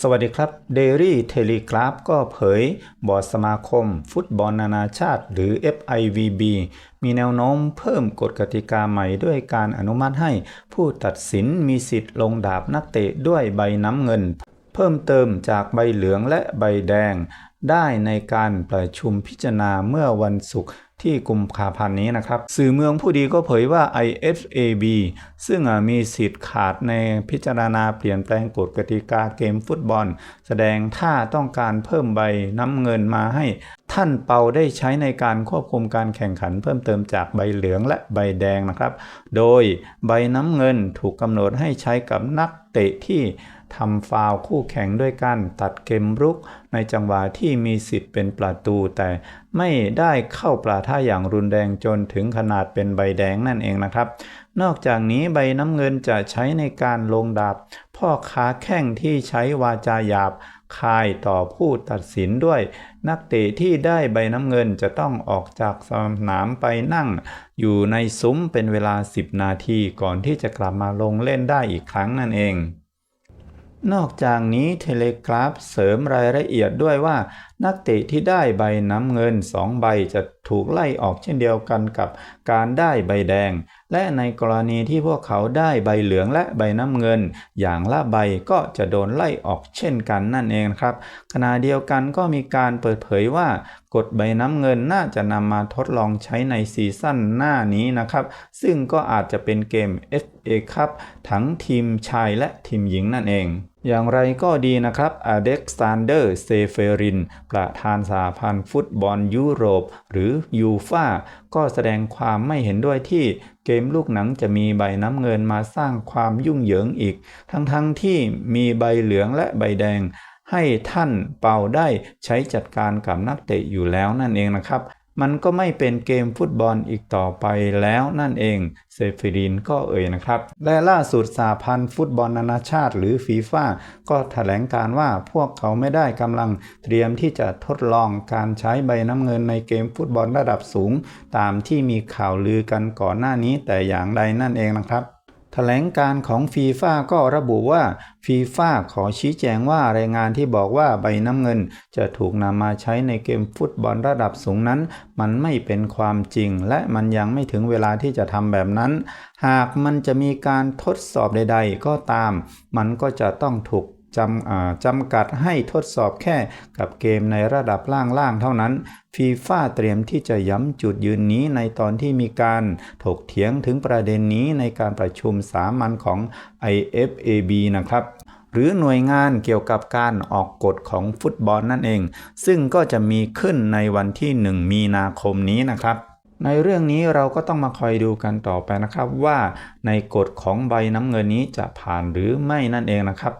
สวัสดีครับ Daily Telegraph ก็เผยบอร์ดสมาคม ฟุตบอลนานาชาติ หรือ FIVB มีแนวโน้มเพิ่มกฎกติกาใหม่ด้วยการอนุมัติให้ ผู้ตัดสินมีสิทธิ์ลงดาบนักเตะด้วยใบน้ำเงิน เพิ่มเติมจากใบเหลืองและใบแดง ได้ในการประชุมพิจารณาเมื่อวันศุกร์ ที่กุมภาพันธ์นี้นะครับ สื่อเมืองผู้ดีก็เผยว่า IFAB ซึ่งมีสิทธิ์ขาดในพิจารณาเปลี่ยนแปลงกฎกติกาเกมฟุตบอล แสดงท่าต้องการเพิ่มใบน้ำเงินมาให้ ท่านเปาได้ใช้ในการควบคุมการแข่งขันเพิ่มเติมจากใบเหลืองและใบแดงนะครับ โดยใบน้ำเงินถูกกำหนดให้ใช้กับนักเตะที่ทำฟาวคู่แข่งด้วยการตัดเกมรุก ในจังหวะที่มีสิทธิ์เป็นประตู แต่ไม่ได้เข้าปลาท่าอย่างรุนแรงจนถึงขนาดเป็นใบแดงนั่นเองนะครับ นอกจากนี้ใบน้ำเงินจะใช้ในการลงดาบ พ่อค้าแข้งที่ใช้วาจาหยาบ คายต่อผู้ตัดสินด้วย นักเตะที่ได้ใบน้ำเงินจะต้องออกจากสนามไปนั่ง อยู่ในซุ้มเป็นเวลา 10 นาทีก่อนที่จะกลับมาลงเล่นได้อีกครั้งนั่นเอง นอกจากนี้เทเลกราฟเสริมรายละเอียดด้วยว่า นักเตะที่ได้ใบน้ำเงิน 2 ใบจะ ถูกไล่ออกเช่นเดียวกันกับการได้ใบแดง และในกรณีที่พวกเขาได้ใบเหลืองและใบน้ำเงิน อย่างละใบก็จะโดนไล่ออกเช่นกันนั่นเองครับ ขณะเดียวกันก็มีการเปิดเผยว่ากฎใบน้ำเงินน่าจะนำมาทดลองใช้ในซีซั่นหน้านี้นะครับ ซึ่งก็อาจจะเป็นเกม FA ครับทั้งทีมชายและทีมหญิงนั่นเองอย่างไรก็ดีนะครับอเด็กซานเดอร์เซเฟริน ประธานสหพันธ์ฟุตบอลยุโรป หรือยูฟาก็แสดงความไม่เห็นด้วยที่เกมลูกหนังจะมีใบน้ำเงินมาสร้างความยุ่งเหยิงอีก ทั้งๆทที่มีใบเหลืองและใบแดง ให้ท่านเป่าได้ใช้จัดการกับนักเตะอยู่แล้วนั่นเองนะครับ มันก็ไม่เป็นเกมฟุตบอลอีกต่อไปแล้วนั่นเองเซฟิรินก็เอ่ยนะครับ และล่าสุดสาพันธ์ฟุตบอลนานาชาติหรือฟีฟ่าก็แถลงการว่าพวกเขาไม่ได้กำลังเตรียมที่จะทดลองการใช้ใบน้ำเงินในเกมฟุตบอลระดับสูง ตามที่มีข่าวลือกันก่อนหน้านี้แต่อย่างใดนั่นเองนะครับ แถลงการของฟีฟ่าก็ระบุว่าฟีฟ่าขอชี้แจงว่ารายงานที่บอกว่าใบน้ำเงิน จะถูกนำมาใช้ในเกมฟุตบอลระดับสูงนั้น มันไม่เป็นความจริง และมันยังไม่ถึงเวลาที่จะทำแบบนั้น หากมันจะมีการทดสอบใด ๆ ก็ตาม มันก็จะต้องถูก จำจำกัดให้ทดสอบแค่กับเกมในระดับล่างๆเท่านั้นฟีฟ่าเตรียมที่จะย้ำจุดยืนนี้ในตอนที่มีการถกเถียงถึงประเด็นนี้ในการประชุมสามัญของ IFAB นะครับหรือหน่วยงานเกี่ยวกับการออกกฎของฟุตบอลนั่นเอง ซึ่งก็จะมีขึ้นในวันที่ 1 มีนาคมนี้นะครับในเรื่องนี้เราก็ต้องมาคอยดูกันต่อไปนะครับว่าในกฎของใบน้ำเงินนี้จะผ่านหรือไม่นั่นเองนะครับ